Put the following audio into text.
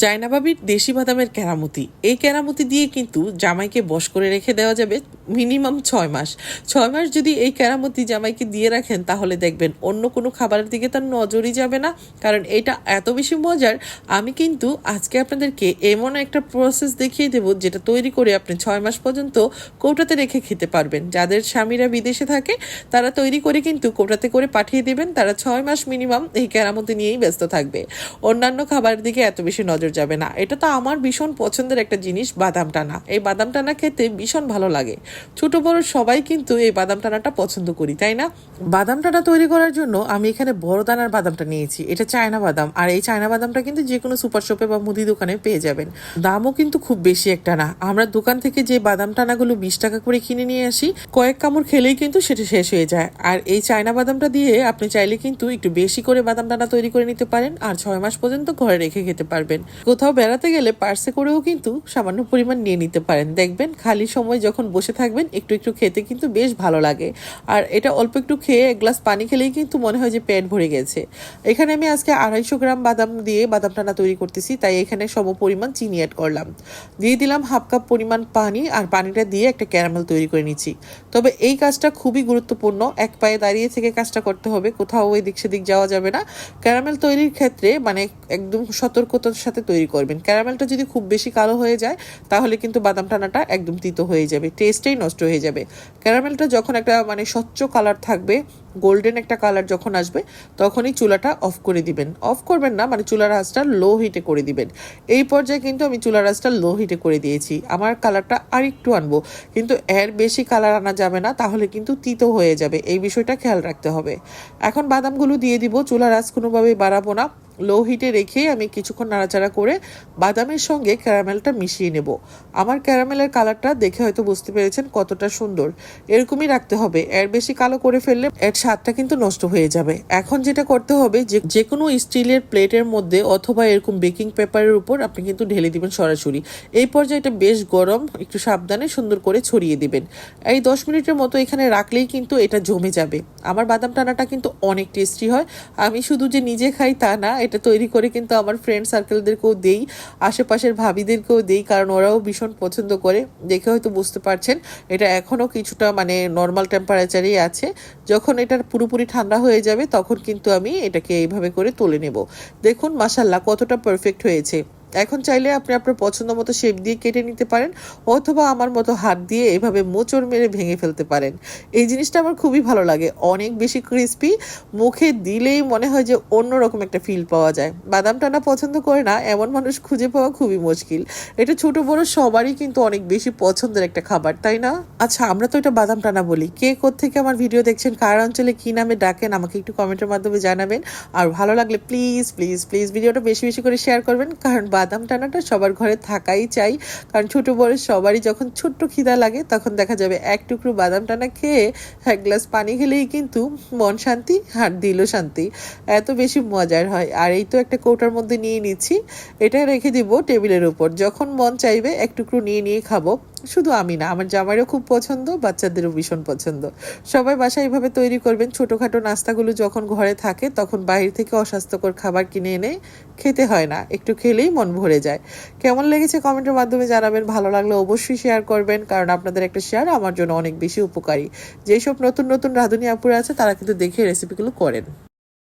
China বাবির দেশি বাদামের কেরামতি। এই কেরামতি দিয়ে কিন্তু জামাইকে বশ করে রেখে দেওয়া যাবে মিনিমাম ছয় মাস। ছয় মাস যদি এই কেরামতি জামাইকে দিয়ে রাখেন, তাহলে দেখবেন অন্য কোনো খাবারের দিকে তার নজরই যাবে না। কারণ এটা এত বেশি মজার, আমি কিন্তু আজকে আপনাদেরকে এমন একটা প্রসেস দেখিয়ে দেব যেটা তৈরি করে আপনি ছয় মাস পর্যন্ত কৌটাতে রেখে খেতে পারবেন। যাদের স্বামীরা বিদেশে থাকে, তারা তৈরি করে কিন্তু কৌটাতে করে পাঠিয়ে দেবেন। তারা ছয় মাস মিনিমাম এই কেরামতি নিয়েই ব্যস্ত থাকবে। অন্যান্য খাবারের দিকে এত বেশি নজর যাবে না। এটা তো আমার ভীষণ পছন্দের একটা জিনিস, বাদাম টানা। এই বাদাম টানা খেতে ভীষণ ভালো লাগে। ছোট বড় সবাই কিন্তু এই বাদাম টানাটা পছন্দ করি, তাই না? বাদাম টানা তৈরি করার জন্য আমি এখানে বড় দানার বাদামটা নিয়েছি। এটা চায়না বাদাম। আর এই চায়না বাদামটা কিন্তু যে কোনো সুপার শপে বা মুদি দোকানে পেয়ে যাবেন। দামও কিন্তু খুব বেশি একটা না। আমরা দোকান থেকে যে বাদাম টানাগুলো বিশ টাকা করে কিনে নিয়ে আসি, কয়েক কামড় খেলেই কিন্তু সেটা শেষ হয়ে যায়। আর এই চায়না বাদামটা দিয়ে আপনি চাইলে কিন্তু একটু বেশি করে বাদাম টানা তৈরি করে নিতে পারেন আর ছয় মাস পর্যন্ত ঘরে রেখে খেতে পারবেন। কোথাও বেড়াতে গেলে পার্সে করেও কিন্তু সামান্য পরিমাণ নিয়ে নিতে পারেন। দেখবেন খালি সময় যখন বসে থাকবেন একটু একটু খেতে কিন্তু বেশ ভালো লাগে। আর এটা অল্প একটু খেয়ে এক গ্লাস পানি খেলেই কিন্তু মনে হয় যে পেট ভরে গেছে। এখানে আমি আজকে আড়াইশো গ্রাম বাদাম দিয়ে বাদাম টানা তৈরি করতেছি, তাই এখানে সম পরিমাণ চিনি অ্যাড করলাম। দিয়ে দিলাম হাফ কাপ পরিমাণ পানি আর পানিটা দিয়ে একটা ক্যারামেল তৈরি করে নিচ্ছি। তবে এই কাজটা খুবই গুরুত্বপূর্ণ, এক পায়ে দাঁড়িয়ে থেকে কাজটা করতে হবে, কোথাও ওই দিক সেদিক যাওয়া যাবে না। ক্যারামেল তৈরির ক্ষেত্রে মানে একদম সতর্কতার সাথে তৈরি করবেন। ক্যারামেলটা যদি খুব বেশি কালো হয়ে যায়, তাহলে কিন্তু বাদাম টানাটা একদম তিতো হয়ে যাবে। টেস্টেই নষ্ট হয়ে যাবে। ক্যারামেলটা যখন একটা মানে স্বচ্ছ কালার থাকবে গোল্ডেন একটা কালার যখন আসবে, তখনই চুলাটা অফ করে দিবেন। অফ করবেন না মানে চুলার আঁচটা লো হিটে করে দিবেন। এই পর্যায়ে কিন্তু আমি চুলার আঁচটা লো হিটে করে দিয়েছি। আমার কালারটা আর একটু আনব। কিন্তু এর বেশি কালার আনা যাবে না, তাহলে কিন্তু তিতো হয়ে যাবে। এই বিষয়টা খেয়াল রাখতে হবে। এখন বাদামগুলো দিয়ে দিব। চুলার আঁচ কোনোভাবেই বাড়াবো না। লো হিটে রেখে আমি কিছুক্ষণ নাড়াচাড়া করে বাদামের সঙ্গে ক্যারামেলটা মিশিয়ে নেব। আমার ক্যারামেলের কালারটা দেখে হয়তো বুঝতে পেরেছেন কতটা সুন্দর। এরকমই রাখতে হবে। এর বেশি কালো করে ফেললে এর স্বাদটা কিন্তু নষ্ট হয়ে যাবে। এখন যেটা করতে হবে যে যে কোনো স্টিলের প্লেটের মধ্যে অথবা এরকম বেকিং পেপারের উপর আপনি কিন্তু ঢেলে দিবেন সরাসরি। এই পর্যায়ে এটা বেশ গরম, একটু সাবধানে সুন্দর করে ছড়িয়ে দিবেন। এই দশ মিনিটের মতো এখানে রাখলেই কিন্তু এটা জমে যাবে। আমার বাদাম টানাটা কিন্তু অনেক টেস্টি হয়। আমি শুধু যে নিজে খাই তা না, এটা তৈরি করে কিন্তু আমার ফ্রেন্ড সার্কেলদেরকেও দেই, আশেপাশের ভাবিদেরকেও দেই, কারণ ওরাও ভীষণ পছন্দ করে। দেখে হয়তো বুঝতে পারছেন, এটা এখনও কিছুটা মানে নর্মাল টেম্পারেচারেই আছে। যখন এটা পুরোপুরি ঠান্ডা হয়ে যাবে, তখন কিন্তু আমি এটাকে এইভাবে করে তুলে নেব। দেখুন মাসাল্লাহ কতটা পারফেক্ট হয়েছে। এখন চাইলে আপনি আপনার পছন্দ মতো শেপ দিয়ে কেটে নিতে পারেন, অথবা আমার মতো হাত দিয়ে এভাবে মোচড় মেরে ভেঙে ফেলতে পারেন। এই জিনিসটা আমার খুবই ভালো লাগে। অনেক বেশি ক্রিস্পি মুখে দিলেই মনে হয় যে অন্যরকম একটা ফিল পাওয়া যায়। বাদাম টানা পছন্দ করে না, এমন মানুষ খুঁজে পাওয়া খুবই মুশকিল। এটা ছোট বড় সবারই কিন্তু অনেক বেশি পছন্দের একটা খাবার, তাই না? আচ্ছা আমরা তো এটা বাদাম টানা বলি। কে থেকে আমার ভিডিও দেখছেন, কার অঞ্চলে কী নামে ডাকেন, আমাকে একটু কমেন্টের মাধ্যমে জানাবেন। আর ভালো লাগলে প্লিজ প্লিজ প্লিজ ভিডিওটা বেশি বেশি করে শেয়ার করবেন, কারণ বাদাম টানাটা সবার ঘরে থাকাই চাই। কারণ ছোট বড় সবারই যখন ছোট্ট খিদা লাগে, তখন দেখা যাবে এক টুকরো বাদাম টানা খেয়ে এক গ্লাস পানি খেলেই কিন্তু মন শান্তি আর দিলও শান্তি। এত বেশি মজার হয়। আর এই তো একটা কৌটার মধ্যে নিয়ে নিচ্ছি। এটা রেখে দিব টেবিলের উপর। যখন মন চাইবে, এক টুকরো নিয়ে নিয়ে খাব। শুধু আমি না, আমার জামাইরও খুব পছন্দ, বাচ্চাদেরও ভীষণ পছন্দ। সবাই বাসায় এইভাবে তৈরি করবেন। ছোটোখাটো নাস্তাগুলো যখন ঘরে থাকে, তখন বাইরে থেকে অস্বাস্থ্যকর খাবার কিনে এনে খেতে হয় না। একটু খেলেই মন ভরে যায়। কেমন লেগেছে কমেন্টের মাধ্যমে জানাবেন। ভালো লাগলে অবশ্যই শেয়ার করবেন, কারণ আপনাদের একটা শেয়ার আমার জন্য অনেক বেশি উপকারী। যেসব নতুন নতুন রাঁধুনি আপুরা আছে, তারা কিন্তু দেখে রেসিপিগুলো করেন।